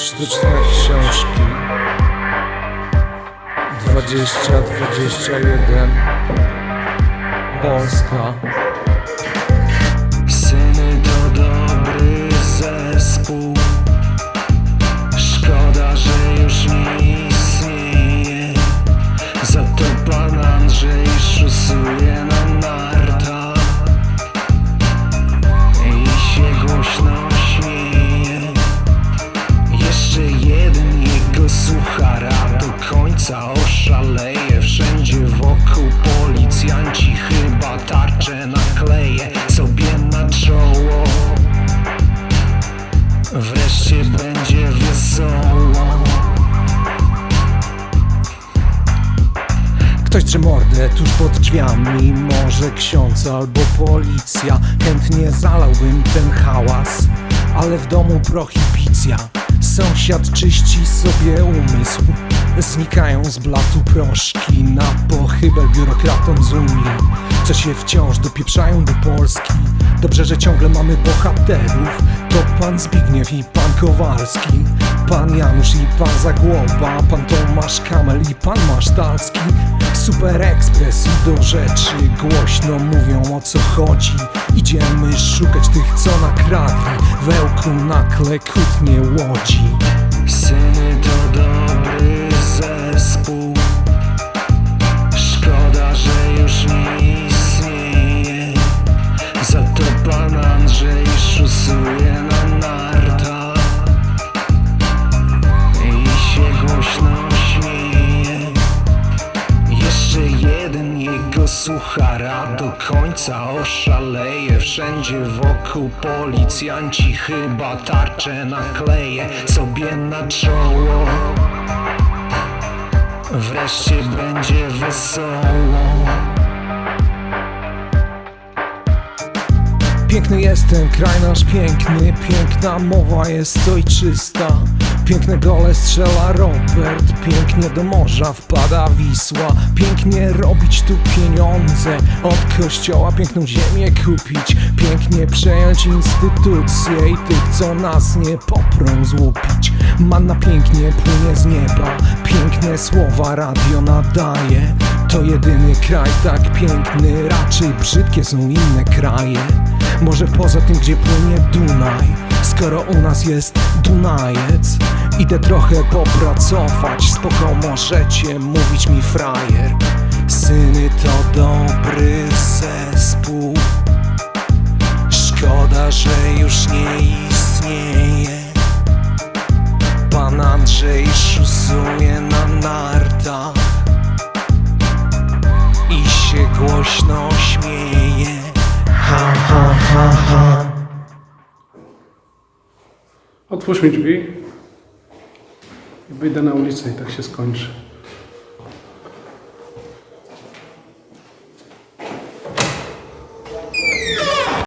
artystyczne książki. 2021 Polska suchara do końca oszaleje. Wszędzie wokół policjanci chyba tarcze nakleje sobie na czoło. Wreszcie będzie wesoło. Ktoś drze mordę tuż pod drzwiami Może ksiądz albo policja. Chętnie zalałbym ten hałas Ale w domu prohibicja Sąsiad czyści sobie umysł. Znikają z blatu proszki Na pochybel biurokratom z Unii. Co się wciąż dopieprzają do Polski. Dobrze, że ciągle mamy bohaterów. To pan Zbigniew i pan Kowalski. Pan Janusz i pan Zagłoba. Pan Tomasz Kamel i pan Masztalski. Super Express i do rzeczy Głośno mówią o co chodzi Idziemy szukać tych co nakradli Wełku nakle kłótnie łodzi jego suchara do końca oszaleje. Wszędzie wokół policjanci chyba tarcze nakleje sobie na czoło. Wreszcie będzie wesoło Piękny jest ten kraj nasz piękny Piękna mowa jest ojczysta. Piękne gole strzela Robert Pięknie do morza wpada Wisła. Pięknie robić tu pieniądze Od kościoła piękną ziemię kupić. Pięknie przejąć instytucje I tych co nas nie poprą złupić. Manna pięknie płynie z nieba Piękne słowa radio nadaje. To jedyny kraj tak piękny Raczej brzydkie są inne kraje może poza tym, gdzie płynie Dunaj Skoro u nas jest Dunajec. Idę trochę popracować Spoko możecie mówić mi frajer. Syny to dobry zespół. Szkoda, że już nie istnieje. Pan Andrzej szusuje na nartach I się głośno śmieje Otwórz mi drzwi i wyjdę na ulicę i tak się skończy.